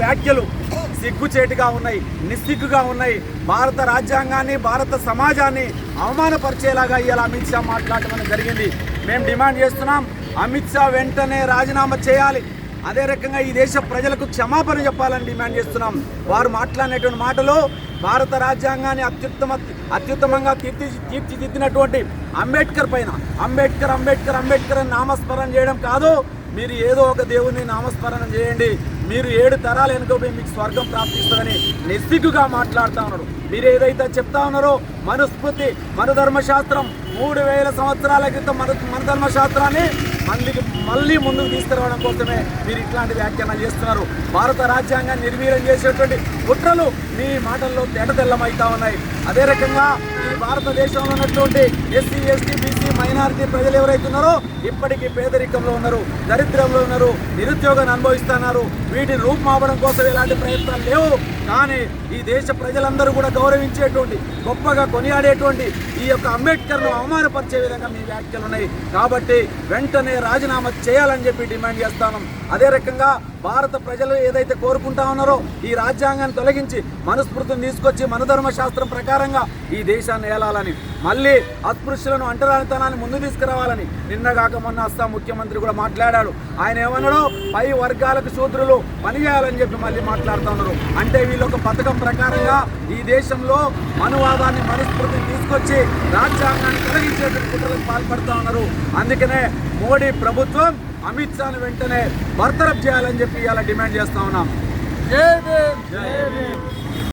వ్యాఖ్యలు సిగ్గుచేటుగా ఉన్నాయి నిస్సిగ్గుగా ఉన్నాయి. భారత రాజ్యాంగాన్ని భారత సమాజాన్ని అవమానపరిచేలాగా ఇలా అమిత్ షా మాట్లాడటం జరిగింది. మేము డిమాండ్ చేస్తున్నాం అమిత్ షా వెంటనే రాజీనామా చేయాలి. అదే రకంగా ఈ దేశ ప్రజలకు క్షమాపణ చెప్పాలని డిమాండ్ చేస్తున్నాం. వారు మాట్లాడినటువంటి మాటలు భారత రాజ్యాంగాన్ని అత్యుత్తమ అత్యుత్తమంగా తీర్చి తీర్చిదిద్దినటువంటి అంబేద్కర్ పైన అంబేద్కర్ అంబేద్కర్ అంబేద్కర్ అని నామస్మరణ చేయడం కాదు. మీరు ఏదో ఒక దేవుని నామస్మరణ చేయండి. మీరు ఏడు తరాలు వెనుకపోయి మీకు స్వర్గం ప్రాప్తిస్తుందని నిస్సిగ్గుగా మాట్లాడుతూ ఉన్నారు. మీరు ఏదైతే చెప్తా ఉన్నారో మనుస్మృతి మనధర్మశాస్త్రం మూడు వేల సంవత్సరాల క్రితం మన మనధర్మశాస్త్రాన్ని మళ్ళీ మళ్ళీ ముందుకు తీసుకురావడం కోసమే మీరు ఇట్లాంటి వ్యాఖ్యానాలు చేస్తున్నారు. భారత రాజ్యాంగాన్ని నిర్వీర్యం చేసేటువంటి కుట్రలు మీ మాటల్లో తెల్లమవుతా ఉన్నాయి. అదే రకంగా ఈ భారతదేశంలో ఉన్నటువంటి ఎస్సీ ఎస్టీ బీసీ మైనారిటీ ప్రజలు ఎవరైతే ఉన్నారో ఇప్పటికీ పేదరికంలో ఉన్నారు దరిద్రంలో ఉన్నారు నిరుద్యోగాన్ని అనుభవిస్తున్నారు. వీటిని రూపుమాపడం కోసం ఎలాంటి ప్రయత్నాలు లేవు. కానీ ఈ దేశ ప్రజలందరూ కూడా గౌరవించేటువంటి గొప్పగా కొనియాడేటువంటి ఈ యొక్క అంబేద్కర్ను అవమానపరిచే విధంగా మీ వ్యాఖ్యలు ఉన్నాయి. కాబట్టి వెంటనే రాజీనామా చేయాలని చెప్పి డిమాండ్ చేస్తాను. అదే రకంగా భారత ప్రజలు ఏదైతే కోరుకుంటా ఉన్నారో ఈ రాజ్యాంగాన్ని తొలగించి మనుస్మృతిని తీసుకొచ్చి మనధర్మ శాస్త్రం ప్రకారంగా ఈ దేశాన్ని ఏలాలని మళ్ళీ అస్పృశ్యులను అంటరానితనాన్ని ముందు తీసుకురావాలని నిన్నగాక మొన్న అస్సాం ముఖ్యమంత్రి కూడా మాట్లాడాడు. ఆయన ఏమన్నాడో? పై వర్గాలకు శూద్రులు పనిచేయాలని చెప్పి మళ్ళీ మాట్లాడుతూ ఉన్నారు. అంటే వీళ్ళొక ఒక పథకం ప్రకారంగా ఈ దేశంలో మనువాదాన్ని మనుస్మృతిని తీసుకొచ్చి రాజ్యాంగాన్ని తొలగించేటువంటి కుట్రలకు పాల్పడుతూ ఉన్నారు. అందుకనే మోడీ ప్రభుత్వం అమిత్ షాను వెంటనే బర్తరఫ్ చేయాలని చెప్పి ఇలా డిమాండ్ చేస్తా ఉన్నాం.